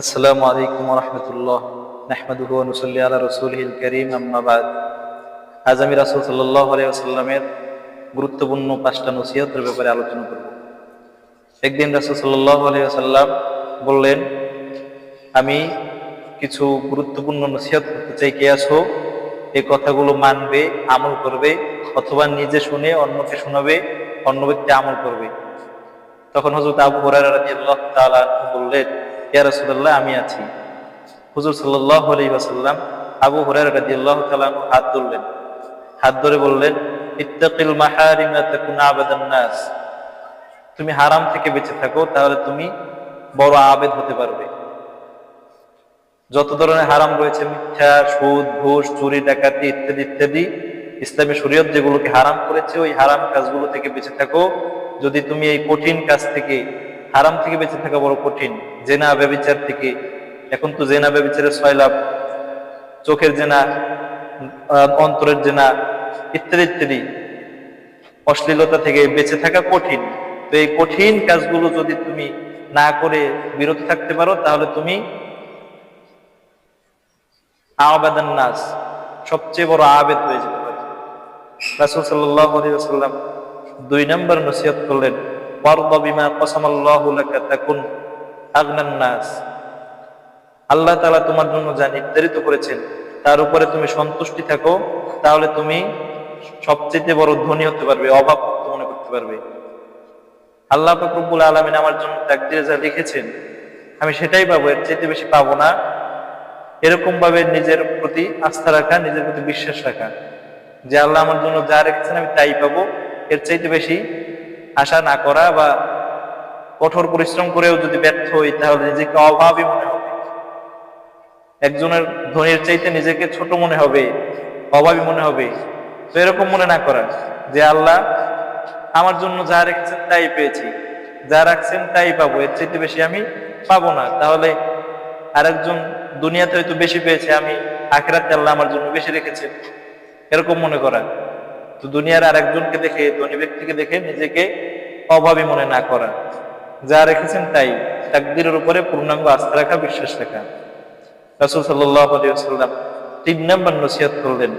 আসসালামু আলাইকুম রহমতুল্লাহ, নাহমাদুহু নুসাল্লি আলা রাসূলিহিল কারীম আম্মা বাদ। আজ আমি রাসূল সাল্লাল্লাহু আলাইহি ওয়াসাল্লামের গুরুত্বপূর্ণ পাঁচটা নসিহতের ব্যাপারে আলোচনা করব। একদিন রাসূল সাল্লাল্লাহু আলাইহি ওয়াসাল্লাম বললেন, আমি কিছু গুরুত্বপূর্ণ নসিহত করতে চাই, কে আছো? এই কথাগুলো মানবে, আমল করবে, অথবা নিজে শুনে অন্যকে শোনাবে, অন্য ব্যক্তি আমল করবে। তখন হজরত আবু তাআলা বললেন ইয়া রাসূলুল্লাহ, আমি আছি। হুজুর আলাইহি ওয়াসাল্লাম আবু তাআলা আনহু হাত ধরলেন। হাত ধরে বললেন, ইত্তাকিল নাস। তুমি হারাম থেকে বেঁচে থাকো, তাহলে তুমি বড় আবেদ হতে পারবে। যত ধরনের হারাম রয়েছে, মিথ্যা, সুদ, ঘুষ, চুরি, ডাকাতি ইত্যাদি ইত্যাদি, ইসলামী শরীয়ত যেগুলোকে হারাম করেছে, ওই হারাম কাজগুলো থেকে বেঁচে থাকো। যদি তুমি এই কঠিন কাজ থেকে হারাম থেকে বেঁচে থাকা বড় কঠিন। জেনা, ব্যবিচার থেকে। এখন তো জেনা, ব্যবিচারের ছয় লাভ। চোখের জেনা অন্তরের জেনা, ইত্যাদি ইত্যাদি। অশ্লীলতা থেকে বেঁচে থাকা কঠিন। তো এই কঠিন কাজগুলো যদি তুমি না করে বিরত থাকতে পারো, তাহলে তুমি আবাদান নাস, সবচেয়ে বড় আবেদ হয়ে যেতে পারে। রাসূল ওয়াসাল্লাম দুই নম্বর নসিহত করলেন আল্লাহ তাআলা তোমার জন্য যা নির্ধারিত করেছেন, তার উপরে তুমি সন্তুষ্টি থাকো, তাহলে তুমি সবচেয়ে বড় ধনী হতে পারবে, অভাব মনে করতে পারবে। আল্লাহ পাক রব্বুল আলামিন আমার জন্য তাকদীরে যা লিখেছেন, আমি সেটাই পাবো, এর চাইতে বেশি পাবো না। এরকম ভাবে নিজের প্রতি আস্থা রাখা, নিজের প্রতি বিশ্বাস রাখা। যে আল্লাহ আমার জন্য যা রেখেছেন আমি তাই পাবো, এর চাইতে বেশি আশা না করা বা কঠোর পরিশ্রম করেও যদি ব্যর্থ হই, তাহলে নিজেকে অভাবই মনে হবে। একজনের ধনীর চাইতে নিজেকে ছোট মনে হবে, অভাবী মনে হবে। তো এরকম মনে না করা যে, আল্লাহ, আমার জন্য যা রেখেছেন তাই পেয়েছি। যা রাখছেন তাই পাবো। এর চাইতে বেশি আমি পাবো না। তাহলে আরেকজন দুনিয়াতে হয়তো বেশি পেয়েছে, আমি আখেরাতে আল্লাহ আমার জন্য বেশি রেখেছেন। এরকম মনে করা। তো দুনিয়ার আরেকজনকে দেখে, ধনী ব্যক্তিকে দেখে নিজেকে অভাবী মনে না করা। যা রেখেছেন তাই। তাকদিরের উপরে পূর্ণাঙ্গ আস্থা রাখা, বিশ্বাস রাখা। রাসূল আলাইহি তিন নম্বর নসিহত করলেন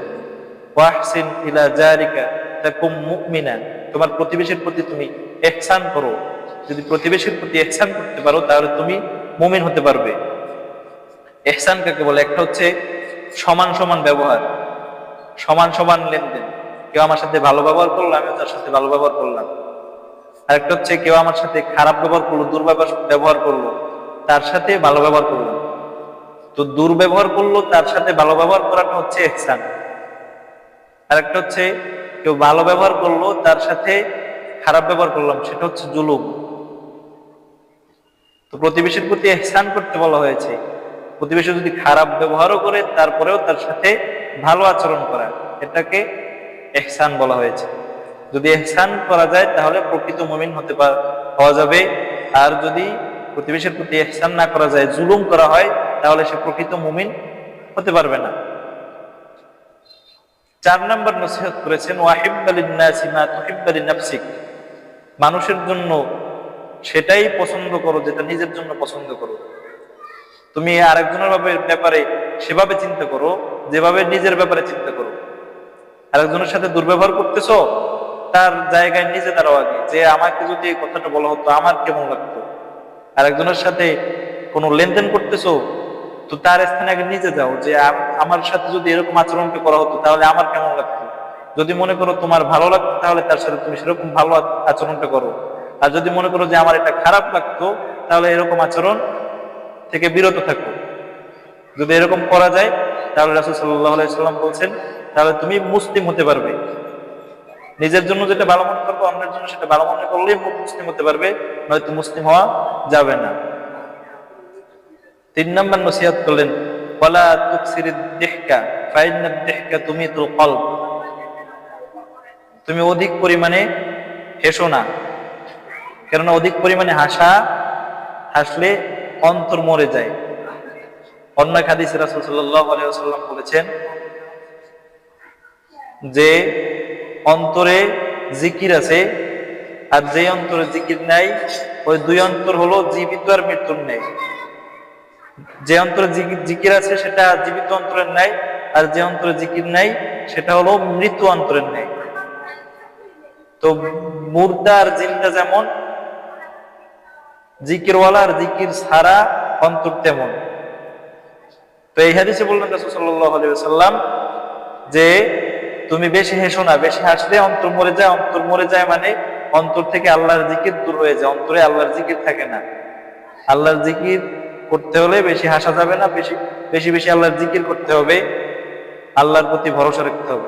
তোমার প্রতিবেশীর প্রতি তুমি ইহসান করো। যদি প্রতিবেশীর প্রতি করতে পারো, তাহলে তুমি মুমিন হতে পারবে। এহসান কাকে বলে? একটা হচ্ছে সমান সমান ব্যবহার, সমান সমান লেনদেন। কেউ আমার সাথে ভালো ব্যবহার করল তার সাথে ভালো ব্যবহার করলাম। আরেকটা হচ্ছে কেউ আমার সাথে খারাপ ব্যবহার করল, দুর্ব্যবহার, ব্যবহার করল, তার সাথে ভালো ব্যবহার করল তো দুর্ব্যবহার করল, তার সাথে ভালো ব্যবহার করাটা হচ্ছে এহসান। আরেকটা হচ্ছে কেউ ভালো ব্যবহার করল, তার সাথে খারাপ ব্যবহার করলাম, সেটা হচ্ছে জুলুম। তো প্রতিবেশীর প্রতি এহসান করতে বলা হয়েছে। প্রতিবেশী যদি খারাপ ব্যবহারও করে, তারপরেও তার সাথে ভালো আচরণ করা, এটাকে এহসান বলা হয়েছে। যদি এহসান করা যায়, তাহলে প্রকৃত মুমিন হতে হওয়া যাবে। আর যদি প্রতিবেশীর প্রতি এহসান না করা যায়, জুলুম করা হয়, তাহলে সে প্রকৃত মুমিন হতে পারবে না। চার নম্বর নসিহত করেছেন ওয়াহিব্বালিন নাসি মা তুহিব্বালি নাফসিক মানুষের জন্য সেটাই পছন্দ করো, যেটা নিজের জন্য পছন্দ করো। তুমি আরেকজনের ব্যাপারে সেভাবে চিন্তা করো, যেভাবে নিজের ব্যাপারে চিন্তা করো। আরেকজনের সাথে দুর্ব্যবহার করতেছো তার জায়গায় নিজে দাঁড়াও আগে যে আমাকে যদি কথাটা বলা হতো, আমার কেমন লাগতো? আরেকজনের সাথে কোনো লেনদেন করতেছো, তো তার স্থানে আগে নিজে যাও, যে আমার সাথে যদি এরকম আচরণটা করা হতো, তাহলে আমার কেমন লাগতো? যদি মনে করো তোমার ভালো লাগতো, তাহলে তার সাথে তুমি সেরকম ভালো আচরণটা করো। আর যদি মনে করো যে আমার এটা খারাপ লাগতো, তাহলে এরকম আচরণ থেকে বিরত থাকো। যদি এরকম করা যায়, তাহলে রাসুল সাল্লাহ সাল্লাম বলছেন, তাহলে তুমি মুসলিম হতে পারবে। নিজের জন্য যেটা ভালো মনে করব, অন্যের জন্য সেটা ভালো মনে করলেই মুসলিম হতে পারবে, নয়তো মুসলিম হওয়া যাবে না। তিন নম্বর নসিহত করলেন কলব। তুমি অধিক পরিমাণে হেসো না, কেননা অধিক পরিমাণে হাসা, হাসলে অন্তর মরে যায়। অন্য হাদিসে রাসূল সাল্লাল্লাহু বলেছেন যে অন্তরে জিকির আছে, আর যে অন্তরে জিকির নাই, ওই দুই অন্তর হলো জীবিত আর মৃত্যুর নেই যে অন্তরে জিকির আছে, সেটা জীবিত অন্তরের নাই আর যে অন্তরে জিকির নাই, সেটা হলো মৃত্যু অন্তরের নাই তো মুর্দা আর জিন্দা যেমন, জিকিরওয়ালা আর জিকির ছাড়া অন্তর তেমন। তো এই হাদিসে বললেন রাসূল আলাইহি যে তুমি বেশি হেসো না, বেশি হাসলে অন্তর মরে যায়, অন্তর মরে যায় মানে অন্তর থেকে আল্লাহর জিকির দূর হয়ে যায়, অন্তরে আল্লাহর জিকির থাকে না। আল্লাহর জিকির করতে হলে বেশি হাসা যাবে না, বেশি বেশি বেশি আল্লাহর জিকির করতে হবে। আল্লাহর প্রতি ভরসা রাখতে হবে।